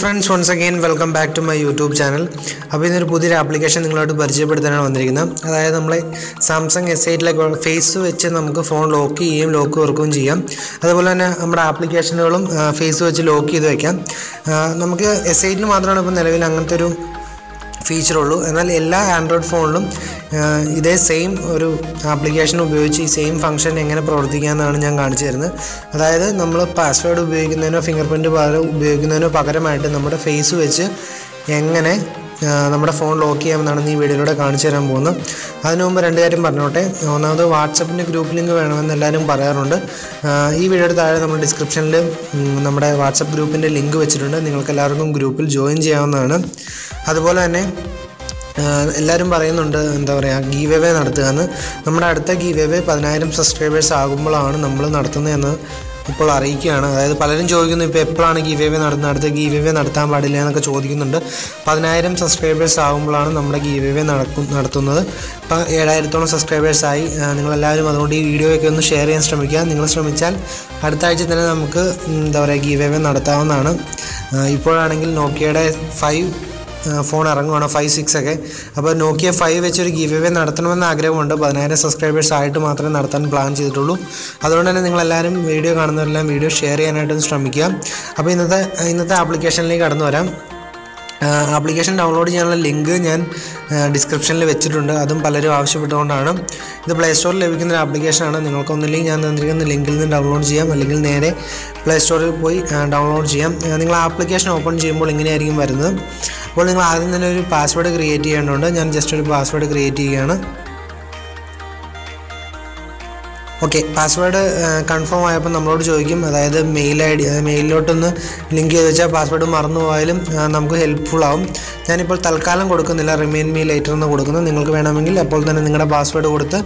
Friends once again welcome back to my YouTube channel അപ്പോൾ ഇന്നൊരു പുതിയൊരു ആപ്ലിക്കേഷൻ നിങ്ങളോട് പരിചയപ്പെടുത്താനാണ് വന്നിരിക്കുന്നത്. അതായത് നമ്മൾ സാംസങ് എസ് എയ്റ്റിലൊക്കെ ഫേസ് വെച്ച് നമുക്ക് ഫോൺ ലോക്ക് ചെയ്യുകയും ലോക്ക് വർക്കുകയും ചെയ്യാം. അതുപോലെ തന്നെ നമ്മുടെ ആപ്ലിക്കേഷനുകളും ഫേസ് വെച്ച് ലോക്ക് ചെയ്ത് വയ്ക്കാം നമുക്ക് എസ് എയ്റ്റിൽ മാത്രമാണ് ഇപ്പോൾ നിലവിൽ അങ്ങനത്തെ ഒരു ഫീച്ചറുള്ളൂ എന്നാൽ എല്ലാ ആൻഡ്രോയിഡ് ഫോണിലും ഇതേ സെയിം ഒരു ആപ്ലിക്കേഷൻ ഉപയോഗിച്ച് ഈ സെയിം ഫംഗ്ഷൻ എങ്ങനെ പ്രവർത്തിക്കാമെന്നാണ് ഞാൻ കാണിച്ചു തരുന്നത്. അതായത് നമ്മൾ പാസ്വേഡ് ഉപയോഗിക്കുന്നതിനോ ഫിംഗർ പ്രിന്റ് ഉപയോഗിക്കുന്നതിനോ പകരമായിട്ട് നമ്മുടെ ഫേസ് വെച്ച് എങ്ങനെ നമ്മുടെ ഫോൺ ലോക്ക് ചെയ്യാമെന്നാണ് ഈ വീഡിയോയിലൂടെ കാണിച്ചു തരാൻ പോകുന്നത്. അതിനു മുമ്പ് രണ്ട് കാര്യം പറഞ്ഞോട്ടെ. ഒന്നാമത് വാട്സപ്പിന്റെ ഗ്രൂപ്പ് ലിങ്ക് വേണമെന്ന് എല്ലാവരും പറയാറുണ്ട്. ഈ വീഡിയോയുടെ താഴെ നമ്മൾ ഡിസ്ക്രിപ്ഷനിൽ നമ്മുടെ വാട്സപ്പ് ഗ്രൂപ്പിന്റെ ലിങ്ക് വെച്ചിട്ടുണ്ട്. നിങ്ങൾക്ക് എല്ലാവർക്കും ഗ്രൂപ്പിൽ ജോയിൻ ചെയ്യാവുന്നതാണ്. അതുപോലെ തന്നെ എല്ലാവരും പറയുന്നുണ്ട് എന്താ പറയുക ഗീവ് എവേ നടത്തുകയെന്ന് നമ്മുടെ അടുത്ത ഗീവ് എവേ പതിനായിരം സബ്സ്ക്രൈബേഴ്സ് ആകുമ്പോഴാണ് നമ്മൾ നടത്തുന്നതെന്ന് ഇപ്പോൾ അറിയിക്കുകയാണ്. അതായത് പലരും ചോദിക്കുന്നു ഇപ്പോൾ എപ്പോഴാണ് ഗീവ് എവേ നടത്തുന്നത് അടുത്ത ഗീവ് എവേ നടത്താൻ പാടില്ല എന്നൊക്കെ ചോദിക്കുന്നുണ്ട്. പതിനായിരം സബ്സ്ക്രൈബേഴ്സ് ആകുമ്പോഴാണ് നമ്മുടെ ഗീവ് എവേ നടക്കും നടത്തുന്നത്. ഇപ്പോൾ ഏഴായിരത്തോളം സബ്സ്ക്രൈബേഴ്സായി നിങ്ങളെല്ലാവരും അതുകൊണ്ട് ഈ വീഡിയോയൊക്കെ ഒന്ന് ഷെയർ ചെയ്യാൻ ശ്രമിക്കുക. നിങ്ങൾ ശ്രമിച്ചാൽ അടുത്ത ആഴ്ച തന്നെ നമുക്ക് എന്താ പറയുക ഗീവ് എവേ നടത്താവുന്നതാണ്. ഇപ്പോഴാണെങ്കിൽ നോക്കിയയുടെ ഫൈവ് ഫോൺ ഇറങ്ങുവാണ് ഫൈവ് സിക്സ് ഒക്കെ. അപ്പോൾ നോക്കിയ ഫൈവ് വെച്ചൊരു ഗീവ് എവേ നടത്തണമെന്ന് ആഗ്രഹമുണ്ട്. പതിനായിരം സബ്സ്ക്രൈബേഴ്സ് ആയിട്ട് മാത്രമേ നടത്താൻ പ്ലാൻ ചെയ്തിട്ടുള്ളൂ. അതുകൊണ്ട് തന്നെ നിങ്ങളെല്ലാവരും വീഡിയോ കാണുന്നവരെല്ലാം വീഡിയോ ഷെയർ ചെയ്യാനായിട്ടും ശ്രമിക്കുക. അപ്പോൾ ഇന്നത്തെ ഇന്നത്തെ ആപ്ലിക്കേഷനിലേക്ക് കടന്നു വരാം ആപ്ലിക്കേഷൻ ഡൗൺലോഡ് ചെയ്യാനുള്ള ലിങ്ക് ഞാൻ ഡിസ്ക്രിപ്ഷനിൽ വെച്ചിട്ടുണ്ട്. അതും പലരും ആവശ്യപ്പെട്ടുകൊണ്ടാണ് ഇത് പ്ലേ സ്റ്റോറിൽ ലഭിക്കുന്ന ഒരു ആപ്ലിക്കേഷനാണ് നിങ്ങൾക്ക് ഒന്നില്ലെങ്കിൽ ഞാൻ തന്നിരിക്കുന്ന ലിങ്കിൽ നിന്ന് ഡൗൺലോഡ് ചെയ്യാം. അല്ലെങ്കിൽ നേരെ പ്ലേ സ്റ്റോറിൽ പോയി ഡൗൺലോഡ് ചെയ്യാം. നിങ്ങൾ ആപ്ലിക്കേഷൻ ഓപ്പൺ ചെയ്യുമ്പോൾ ഇങ്ങനെയായിരിക്കും വരുന്നത്. അപ്പോൾ നിങ്ങൾ ആദ്യം തന്നെ ഒരു പാസ്വേഡ് ക്രിയേറ്റ് ചെയ്യേണ്ടതുണ്ട്. ഞാൻ ജസ്റ്റ് ഒരു പാസ്വേഡ് ക്രിയേറ്റ് ചെയ്യുകയാണ്. ഓക്കെ പാസ്വേഡ് കൺഫേം ആയപ്പോൾ നമ്മളോട് ചോദിക്കും. അതായത് മെയിൽ ഐ ഡി അതായത് മെയിലിലോട്ടൊന്ന് ലിങ്ക് ചെയ്ത് വെച്ചാൽ പാസ്വേഡ് മറന്നു പോയാലും നമുക്ക് ഹെൽപ്ഫുൾ ആവും. ഞാനിപ്പോൾ തൽക്കാലം കൊടുക്കുന്നില്ല റിമൈൻ മീ ലേറ്റർ എന്ന് കൊടുക്കുന്നു. നിങ്ങൾക്ക് വേണമെങ്കിൽ അപ്പോൾ തന്നെ നിങ്ങളുടെ പാസ്വേഡ് കൊടുത്ത്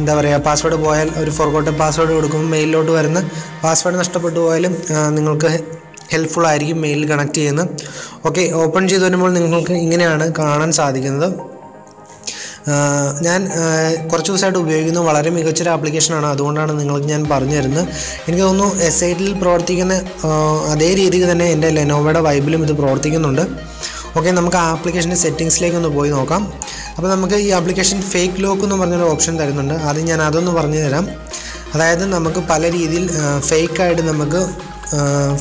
എന്താ പറയുക പാസ്വേഡ് പോയാൽ ഒരു ഫോർഗോട്ട് പാസ്വേഡ് കൊടുക്കുമ്പോൾ മെയിലിലോട്ട് വരുന്ന പാസ്വേഡ് നഷ്ടപ്പെട്ടു പോയാലും നിങ്ങൾക്ക് ഹെൽപ്ഫുൾ ആയിരിക്കും മെയിൽ കണക്ട് ചെയ്യുന്നത്. ഓക്കെ ഓപ്പൺ ചെയ്ത് വരുമ്പോൾ നിങ്ങൾക്ക് ഇങ്ങനെയാണ് കാണാൻ സാധിക്കുന്നത്. ഞാൻ കുറച്ച് ദിവസമായിട്ട് ഉപയോഗിക്കുന്ന. വളരെ മികച്ചൊരു ആപ്ലിക്കേഷനാണ്. അതുകൊണ്ടാണ് നിങ്ങൾക്ക് ഞാൻ പറഞ്ഞു തരുന്നത്. എനിക്ക് തോന്നുന്നു എസ് ഐറ്റിൽ പ്രവർത്തിക്കുന്ന അതേ രീതിയിൽ തന്നെ എന്റെ ലെനോവയുടെ വൈബിലും ഇത് പ്രവർത്തിക്കുന്നുണ്ട്. ഓക്കെ നമുക്ക് ആ ആപ്ലിക്കേഷന്റെ സെറ്റിങ്സിലേക്ക് ഒന്ന് പോയി നോക്കാം. അപ്പോൾ നമുക്ക് ഈ ആപ്ലിക്കേഷൻ ഫേക്ക് ലോക്ക് എന്ന് പറഞ്ഞൊരു ഓപ്ഷൻ തരുന്നുണ്ട്. അത് ഞാൻ അതൊന്ന് പറഞ്ഞു തരാം. അതായത് നമുക്ക് പല രീതിയിൽ ഫേക്കായിട്ട് നമുക്ക്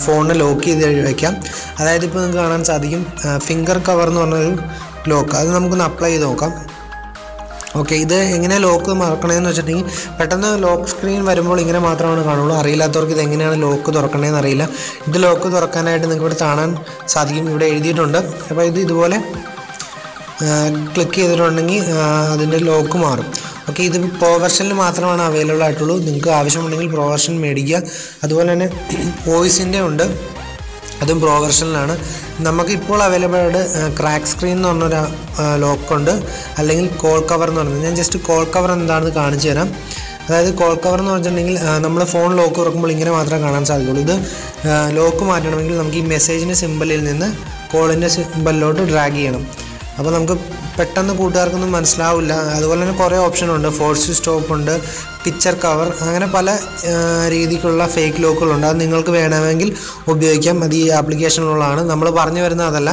ഫോണിനെ ലോക്ക് ചെയ്ത് വയ്ക്കാം അതായത് ഇപ്പോൾ നിങ്ങൾക്ക് കാണാൻ സാധിക്കും ഫിംഗർ കവർ എന്ന് പറഞ്ഞൊരു ലോക്ക്. അത് നമുക്കൊന്ന് അപ്ലൈ ചെയ്ത് നോക്കാം. ഓക്കെ ഇത് എങ്ങനെ ലോക്ക് മറക്കണേന്ന് വെച്ചിട്ടുണ്ടെങ്കിൽ പെട്ടെന്ന് ലോക്ക് സ്ക്രീൻ വരുമ്പോൾ ഇങ്ങനെ മാത്രമാണ് കാണുള്ളൂ. അറിയില്ലാത്തവർക്ക് ഇത് എങ്ങനെയാണ് ലോക്ക് തുറക്കണേന്ന് അറിയില്ല. ഇത് ലോക്ക് തുറക്കാനായിട്ട് നിങ്ങൾക്ക് ഇവിടെ കാണാൻ സാധിക്കും. ഇവിടെ എഴുതിയിട്ടുണ്ട്. അപ്പോൾ ഇത് ഇതുപോലെ ക്ലിക്ക് ചെയ്തിട്ടുണ്ടെങ്കിൽ അതിന്റെ ലോക്ക് മാറും. ഓക്കെ ഇത് പ്രോ വെർഷനിൽ മാത്രമാണ് അവൈലബിൾ ആയിട്ടുള്ളൂ. നിങ്ങൾക്ക് ആവശ്യമുണ്ടെങ്കിൽ പ്രോ വെർഷൻ മേടിക്കുക. അതുപോലെ തന്നെ വോയിസിന്റെ ഉണ്ട്. അതും പ്രോ വെർഷനിലാണ് നമുക്കിപ്പോൾ അവൈലബിൾ ആയിട്ട് ക്രാക്ക് സ്ക്രീൻ എന്ന് പറഞ്ഞൊരു ലോക്കുണ്ട് അല്ലെങ്കിൽ കോൾ കവർ എന്ന് പറയുന്നത് ഞാൻ ജസ്റ്റ് കോൾ കവർ എന്താണെന്ന് കാണിച്ചു തരാം. അതായത് കോൾ കവർ എന്ന് പറഞ്ഞിട്ടുണ്ടെങ്കിൽ നമ്മൾ ഫോൺ ലോക്ക് തുറക്കുമ്പോൾ ഇങ്ങനെ മാത്രമേ കാണാൻ സാധിക്കുള്ളൂ ഇത് ലോക്ക് മാറ്റണമെങ്കിൽ നമുക്ക് ഈ മെസ്സേജിന്റെ സിമ്പലിൽ നിന്ന് കോളിന്റെ സിമ്പലിലോട്ട് ഡ്രാഗ് ചെയ്യണം. അപ്പോൾ നമുക്ക് പെട്ടെന്ന് കൂട്ടുകാർക്കൊന്നും മനസ്സിലാവില്ല. അതുപോലെ തന്നെ കുറേ ഓപ്ഷൻ ഉണ്ട്. ഫോഴ്സ് സ്റ്റോപ്പ് ഉണ്ട്. പിക്ചർ കവർ അങ്ങനെ പല രീതിക്കുള്ള ഫേക്ക് ലോക്കുകളുണ്ട് അത് നിങ്ങൾക്ക് വേണമെങ്കിൽ ഉപയോഗിക്കാം. അത് ഈ ആപ്ലിക്കേഷനുള്ളതാണ് നമ്മൾ പറഞ്ഞു വരുന്ന അതല്ല.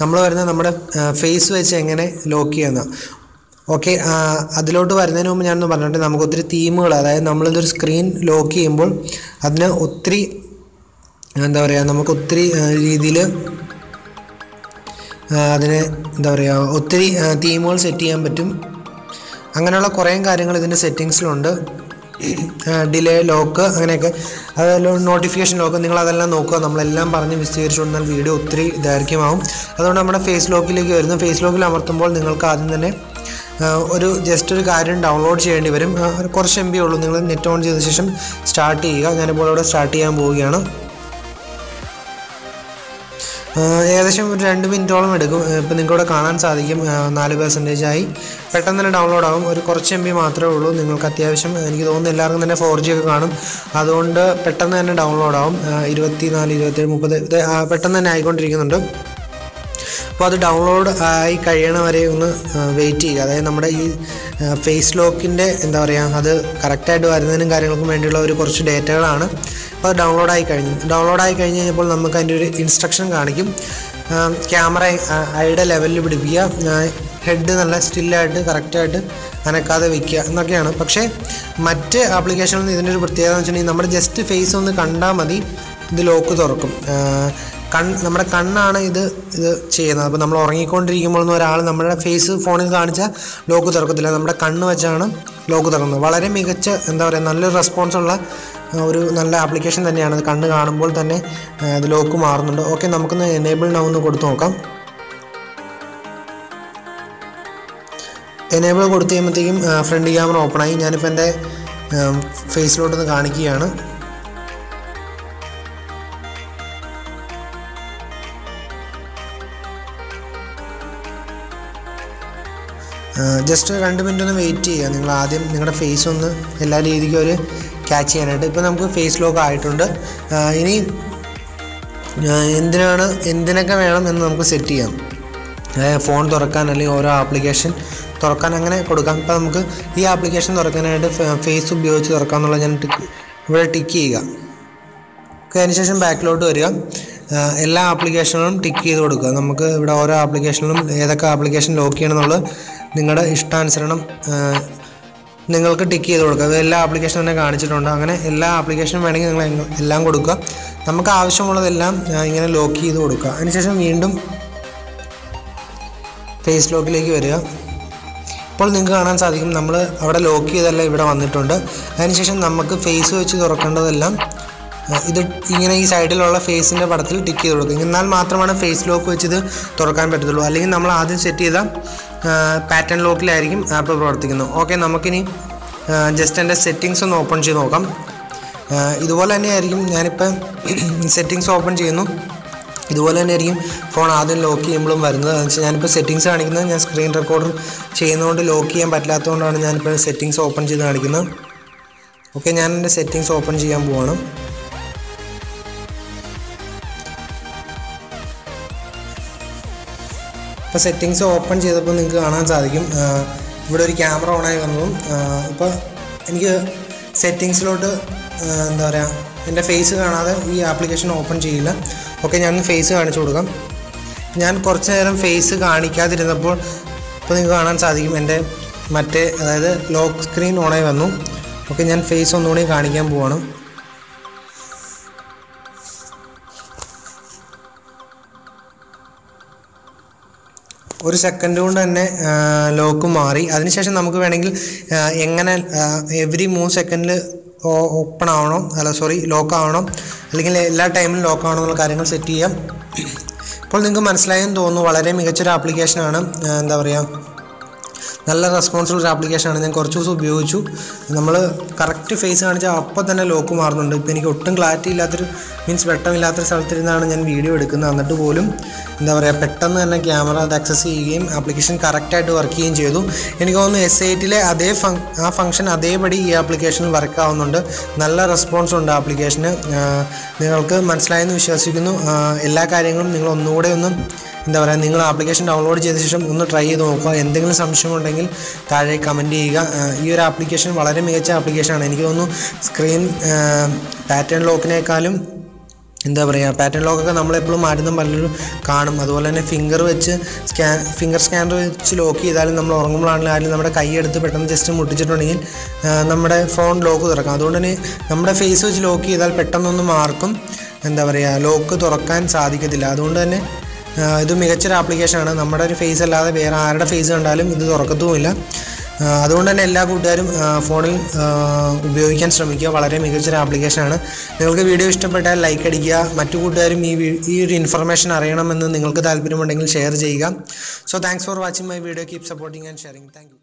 നമ്മൾ വരുന്ന നമ്മുടെ ഫേസ് വെച്ച് എങ്ങനെ ലോക്ക് ചെയ്യുന്ന. ഓക്കെ അതിലോട്ട് വരുന്നതിന് മുമ്പ് ഞാനൊന്ന് പറഞ്ഞിട്ട്. നമുക്ക് ഒത്തിരി തീമുകൾ അതായത് നമ്മളിതൊരു സ്ക്രീൻ ലോക്ക് ചെയ്യുമ്പോൾ അതിന് ഒത്തിരി എന്താ പറയുക നമുക്ക് ഒത്തിരി രീതിയിൽ അതിന് എന്താ പറയുക ഒത്തിരി തീമുകൾ സെറ്റ് ചെയ്യാൻ പറ്റും. അങ്ങനെയുള്ള കുറേ കാര്യങ്ങൾ ഇതിന്റെ സെറ്റിങ്സിലുണ്ട് ഡിലേ ലോക്ക് അങ്ങനെയൊക്കെ. അതെല്ലാം നോട്ടിഫിക്കേഷൻ ലോക്ക് നിങ്ങൾ അതെല്ലാം നോക്കുക. നമ്മളെല്ലാം പറഞ്ഞ് വിശദീകരിച്ചു കൊടുത്താൽ വീഡിയോ ഒത്തിരി ദൈർഘ്യമാവും. അതുകൊണ്ട് നമ്മുടെ ഫേസ് ലോക്കിലേക്ക് വരുന്നു. ഫേസ് ലോക്കിൽ അമർത്തുമ്പോൾ നിങ്ങൾക്ക് ആദ്യം തന്നെ ഒരു ജസ്റ്റ് ഒരു കാര്യം ഡൗൺലോഡ് ചെയ്യേണ്ടി വരും. കുറച്ച് എം ബി ഉള്ളൂ. നിങ്ങൾ നെറ്റ് ഓൺ ചെയ്ത ശേഷം സ്റ്റാർട്ട് ചെയ്യുക. ഞാനിപ്പോൾ ഇവിടെ സ്റ്റാർട്ട് ചെയ്യാൻ പോവുകയാണ്. ഏകദേശം ഒരു രണ്ട് മിനിറ്റോളം എടുക്കും. ഇപ്പം നിങ്ങൾക്കിവിടെ കാണാൻ സാധിക്കും. നാല് പെർസെന്റേജ് ആയി. പെട്ടെന്ന് തന്നെ ഡൗൺലോഡ് ആകും ഒരു കുറച്ച് എം ബി മാത്രമേ ഉള്ളൂ. നിങ്ങൾക്ക് അത്യാവശ്യം എനിക്ക് തോന്നുന്നു എല്ലാവർക്കും തന്നെ ഫോർ ജി ഒക്കെ കാണും. അതുകൊണ്ട് പെട്ടെന്ന് തന്നെ ഡൗൺലോഡ് ആകും ഇരുപത്തി നാല് ഇരുപത്തേഴ് മുപ്പത് ഇത് പെട്ടെന്ന് തന്നെ ആയിക്കൊണ്ടിരിക്കുന്നുണ്ട്. അപ്പോൾ അത് ഡൗൺലോഡ് ആയി കഴിയണ വരെ ഒന്ന് വെയിറ്റ് ചെയ്യുക. അതായത് നമ്മുടെ ഈ ഫേസ് ലോക്കിന്റെ എന്താ പറയുക അത് കറക്റ്റായിട്ട് വരുന്നതിനും കാര്യങ്ങൾക്കും വേണ്ടിയുള്ള ഒരു കുറച്ച് ഡേറ്റകളാണ്. അപ്പോൾ ഡൗൺലോഡ് ആയി കഴിഞ്ഞു. ഡൗൺലോഡായി കഴിഞ്ഞ് കഴിഞ്ഞപ്പോൾ നമുക്ക് അതിന്റെ ഒരു ഇൻസ്ട്രക്ഷൻ കാണിക്കും. ക്യാമറ അയുടെ ലെവലിൽ പിടിപ്പിക്കുക. ഹെഡ് നല്ല സ്റ്റില്ലായിട്ട് കറക്റ്റായിട്ട് അനക്കാതെ വെക്കുക എന്നൊക്കെയാണ്. പക്ഷേ മറ്റ് ആപ്ലിക്കേഷനിൽ നിന്ന് ഇതിന്റെ ഒരു പ്രത്യേകത എന്ന് വെച്ചിട്ടുണ്ടെങ്കിൽ നമ്മുടെ ജസ്റ്റ് ഫേസ് ഒന്ന് കണ്ടാൽ മതി ഇത് ലോക്ക് തുറക്കും. കൺ നമ്മുടെ കണ്ണാണ് ഇത് ഇത് ചെയ്യുന്നത്. അപ്പോൾ നമ്മൾ ഉറങ്ങിക്കൊണ്ടിരിക്കുമ്പോൾ ഒരാൾ നമ്മുടെ ഫേസ് ഫോണിൽ കാണിച്ചാൽ ലോക്ക് തുറക്കത്തില്ല. നമ്മുടെ കണ്ണ് വെച്ചാണ് ലോക്ക് തുറക്കുന്നത്. വളരെ മികച്ച എന്താ പറയുക നല്ലൊരു റെസ്പോൺസ് ഉള്ള ആ, ഒരു നല്ല ആപ്ലിക്കേഷൻ തന്നെയാണ്. അത് കണ്ണ് കാണുമ്പോൾ തന്നെ അത് ലോക്ക് മാറുന്നുണ്ട്. ഓക്കെ നമുക്കൊന്ന് എനേബിൾ നൗ ഒന്ന് കൊടുത്തു നോക്കാം. എനേബിൾ കൊടുത്തു കഴിയുമ്പോഴത്തേക്കും ഫ്രണ്ട് ക്യാമറ ഓപ്പണായി ഞാനിപ്പോൾ എന്റെ ഫേസിലോട്ടൊന്ന് കാണിക്കുകയാണ്. ജസ്റ്റ് രണ്ട് മിനിറ്റ് ഒന്ന് വെയിറ്റ് ചെയ്യുക. നിങ്ങൾ ആദ്യം നിങ്ങളുടെ ഫേസ് ഒന്ന് എല്ലാ രീതിക്കും ഒരു ക്യാച്ച് ചെയ്യാനായിട്ട്. ഇപ്പോൾ നമുക്ക് ഫേസ് ലോക്ക് ആയിട്ടുണ്ട്. ഇനി എന്തിനാണ് എന്തിനൊക്കെ വേണം എന്ന് നമുക്ക് സെറ്റ് ചെയ്യാം. ഫോൺ തുറക്കാൻ അല്ലെങ്കിൽ ഓരോ ആപ്ലിക്കേഷൻ തുറക്കാൻ അങ്ങനെ കൊടുക്കാം. ഇപ്പോൾ നമുക്ക് ഈ ആപ്ലിക്കേഷൻ തുറക്കാനായിട്ട് ഫേസ് ഉപയോഗിച്ച് തുറക്കാമെന്നുള്ള ഞാൻ ടിക്ക് ഇവിടെ ടിക്ക് ചെയ്യുക. അതിനുശേഷം ബാക്കിലോട്ട് വരിക. എല്ലാ ആപ്ലിക്കേഷനുകളും ടിക്ക് ചെയ്ത് കൊടുക്കുക. നമുക്ക് ഇവിടെ ഓരോ ആപ്ലിക്കേഷനിലും ഏതൊക്കെ ആപ്ലിക്കേഷൻ ലോക്ക് ചെയ്യണമെന്നുള്ളത് നിങ്ങളുടെ ഇഷ്ടാനുസരണം നിങ്ങൾക്ക് ടിക്ക് ചെയ്ത് കൊടുക്കുക അത് എല്ലാ ആപ്ലിക്കേഷനും തന്നെ കാണിച്ചിട്ടുണ്ട്. അങ്ങനെ എല്ലാ ആപ്ലിക്കേഷനും വേണമെങ്കിൽ നിങ്ങൾ എല്ലാം കൊടുക്കുക. നമുക്ക് ആവശ്യമുള്ളതെല്ലാം ഇങ്ങനെ ലോക്ക് ചെയ്ത് കൊടുക്കുക. അതിനുശേഷം വീണ്ടും ഫേസ് ലോക്കിലേക്ക് വരിക. ഇപ്പോൾ നിങ്ങൾക്ക് കാണാൻ സാധിക്കും നമ്മൾ അവിടെ ലോക്ക് ചെയ്തെല്ലാം ഇവിടെ വന്നിട്ടുണ്ട്. അതിനുശേഷം നമുക്ക് ഫേസ് വെച്ച് തുറക്കേണ്ടതെല്ലാം ഇത് ഇങ്ങനെ ഈ സൈഡിലുള്ള ഫേസിന്റെ പടത്തിൽ ടിക്ക് ചെയ്ത് കൊടുക്കുക. എന്നാൽ മാത്രമാണ് ഫേസ് ലോക്ക് വെച്ച് ഇത് തുറക്കാൻ പറ്റത്തുള്ളൂ. അല്ലെങ്കിൽ നമ്മൾ ആദ്യം സെറ്റ് ചെയ്ത പാറ്റേൺ ലോക്കിലായിരിക്കും ആപ്പ് പ്രവർത്തിക്കുന്നത്. ഓക്കെ നമുക്കിനി ജസ്റ്റ് എന്റെ സെറ്റിങ്സ് ഒന്ന് ഓപ്പൺ ചെയ്ത് നോക്കാം. ഇതുപോലെ തന്നെയായിരിക്കും ഞാനിപ്പം സെറ്റിങ്സ് ഓപ്പൺ ചെയ്യുന്നു. ഇതുപോലെ തന്നെ ആയിരിക്കും ഫോൺ ആദ്യം ലോക്ക് ചെയ്യുമ്പോഴും വരുന്നത്. എന്ന് വെച്ചാൽ ഞാനിപ്പോൾ സെറ്റിങ്സ് കാണിക്കുന്നത്. ഞാൻ സ്ക്രീൻ റെക്കോർഡർ ചെയ്യുന്നതുകൊണ്ട് ലോക്ക് ചെയ്യാൻ പറ്റാത്തതുകൊണ്ടാണ് ഞാനിപ്പോൾ സെറ്റിങ്സ് ഓപ്പൺ ചെയ്ത് കാണിക്കുന്നത്. ഓക്കെ ഞാൻ എന്റെ സെറ്റിങ്സ് ഓപ്പൺ ചെയ്യാൻ പോവാണ്. ഇപ്പോൾ സെറ്റിങ്സ് ഓപ്പൺ ചെയ്തപ്പോൾ നിങ്ങൾക്ക് കാണാൻ സാധിക്കും. ഇവിടെ ഒരു ക്യാമറ ഓണായി വന്നതും ഇപ്പോൾ എനിക്ക് സെറ്റിങ്സിലോട്ട് എന്താ പറയുക എന്റെ ഫേസ് കാണാതെ ഈ ആപ്ലിക്കേഷൻ ഓപ്പൺ ചെയ്യില്ല. ഓക്കെ ഞാൻ ഫേസ് കാണിച്ചു കൊടുക്കാം. ഞാൻ കുറച്ച് നേരം ഫേസ് കാണിക്കാതിരുന്നപ്പോൾ ഇപ്പോൾ നിങ്ങൾക്ക് കാണാൻ സാധിക്കും. എന്റെ മറ്റേ അതായത് ലോക്ക് സ്ക്രീൻ ഓണായി വന്നു. ഓക്കെ ഞാൻ ഫേസ് ഒന്നുകൂടി കാണിക്കാൻ പോവാണ്. ഒരു സെക്കൻഡ് കൊണ്ട് തന്നെ ലോക്ക് മാറി. അതിനുശേഷം നമുക്ക് വേണമെങ്കിൽ എങ്ങനെ എവറി മൂന്ന് സെക്കൻഡിൽ ഓപ്പൺ ആവണോ അല്ല സോറി ലോക്ക് ആവണം അല്ലെങ്കിൽ എല്ലാ ടൈമിലും ലോക്ക് ആവണം എന്നുള്ള കാര്യങ്ങൾ സെറ്റ് ചെയ്യാം. ഇപ്പോൾ നിങ്ങൾക്ക് മനസ്സിലായെന്ന് തോന്നുന്നു വളരെ മികച്ചൊരു ആപ്ലിക്കേഷനാണ് എന്താ പറയുക നല്ല റെസ്പോൺസുള്ള ഒരു ആപ്ലിക്കേഷനാണ് ഞാൻ കുറച്ച് ദിവസം ഉപയോഗിച്ചു. നമ്മൾ കറക്റ്റ് ഫേസ് കാണിച്ചാൽ അപ്പം തന്നെ ലോക്ക് മാറുന്നുണ്ട്. ഇപ്പോൾ എനിക്ക് ഒട്ടും ക്ലാരിറ്റി ഇല്ലാത്തൊരു മീൻസ് വെട്ടമില്ലാത്തൊരു സ്ഥലത്തിരുന്നാണ് ഞാൻ വീഡിയോ എടുക്കുന്നത്. എന്നിട്ട് പോലും എന്താ പറയുക പെട്ടെന്ന് തന്നെ ക്യാമറ അത് ആക്സസ് ചെയ്യുകയും ആപ്ലിക്കേഷൻ കറക്റ്റായിട്ട് വർക്ക് ചെയ്യുകയും ചെയ്തു. എനിക്ക് തോന്നുന്നു എസ് എയ്റ്റിലെ അതേ ഫങ് ആ ഫംഗ്ഷൻ അതേപടി ഈ ആപ്ലിക്കേഷനിൽ വർക്ക് ആവുന്നുണ്ട്. നല്ല റെസ്പോൺസ് ഉണ്ട് ആപ്ലിക്കേഷന് നിങ്ങൾക്ക് മനസ്സിലായെന്ന് വിശ്വസിക്കുന്നു. എല്ലാ കാര്യങ്ങളും നിങ്ങൾ ഒന്നുകൂടെ ഒന്ന് എന്താ പറയുക നിങ്ങൾ ആപ്ലിക്കേഷൻ ഡൗൺലോഡ് ചെയ്ത ശേഷം ഒന്ന് ട്രൈ ചെയ്ത് നോക്കുക. എന്തെങ്കിലും സംശയമുണ്ടെങ്കിൽ താഴെ കമന്റ് ചെയ്യുക. ഈ ഒരു ആപ്ലിക്കേഷൻ വളരെ മികച്ച ആപ്ലിക്കേഷനാണ് എനിക്ക് തോന്നുന്നു സ്ക്രീൻ പാറ്റേൺ ലോക്കിനേക്കാളും എന്താ പറയുക പാറ്റേൺ ലോക്കൊക്കെ നമ്മളെപ്പോഴും മാറ്റുന്ന പലരും കാണും. അതുപോലെ തന്നെ ഫിംഗർ വെച്ച് സ്കാൻ ഫിംഗർ സ്കാനർ വെച്ച് ലോക്ക് ചെയ്താലും നമ്മൾ ഉറങ്ങുമ്പോഴാണെങ്കിലും ആരും നമ്മുടെ കൈ എടുത്ത് പെട്ടെന്ന് ജസ്റ്റ് മുട്ടിച്ചിട്ടുണ്ടെങ്കിൽ നമ്മുടെ ഫോൺ ലോക്ക് തുറക്കാം. അതുകൊണ്ട് തന്നെ നമ്മുടെ ഫേസ് വെച്ച് ലോക്ക് ചെയ്താൽ പെട്ടെന്നൊന്നും ആർക്കും എന്താ പറയുക ലോക്ക് തുറക്കാൻ സാധിക്കത്തില്ല. അതുകൊണ്ട് തന്നെ ഇത് മികച്ചൊരു ആപ്ലിക്കേഷനാണ് നമ്മുടെ ഒരു ഫേസ് അല്ലാതെ വേറെ ആരുടെ ഫേസ് കണ്ടാലും ഇത് തുറക്കത്തുമില്ല. അതുകൊണ്ട് തന്നെ എല്ലാ കൂട്ടുകാരും ഫോണിൽ ഉപയോഗിക്കാൻ ശ്രമിക്കുക. വളരെ മികച്ചൊരു ആപ്ലിക്കേഷനാണ് നിങ്ങൾക്ക് വീഡിയോ ഇഷ്ടപ്പെട്ടാൽ ലൈക്ക് അടിക്കുക. മറ്റു കൂട്ടുകാരും ഈ ഈ ഒരു ഇൻഫർമേഷൻ അറിയണമെന്ന് നിങ്ങൾക്ക് താല്പര്യമുണ്ടെങ്കിൽ ഷെയർ ചെയ്യുക. So thanks for watching my video keep supporting and sharing thank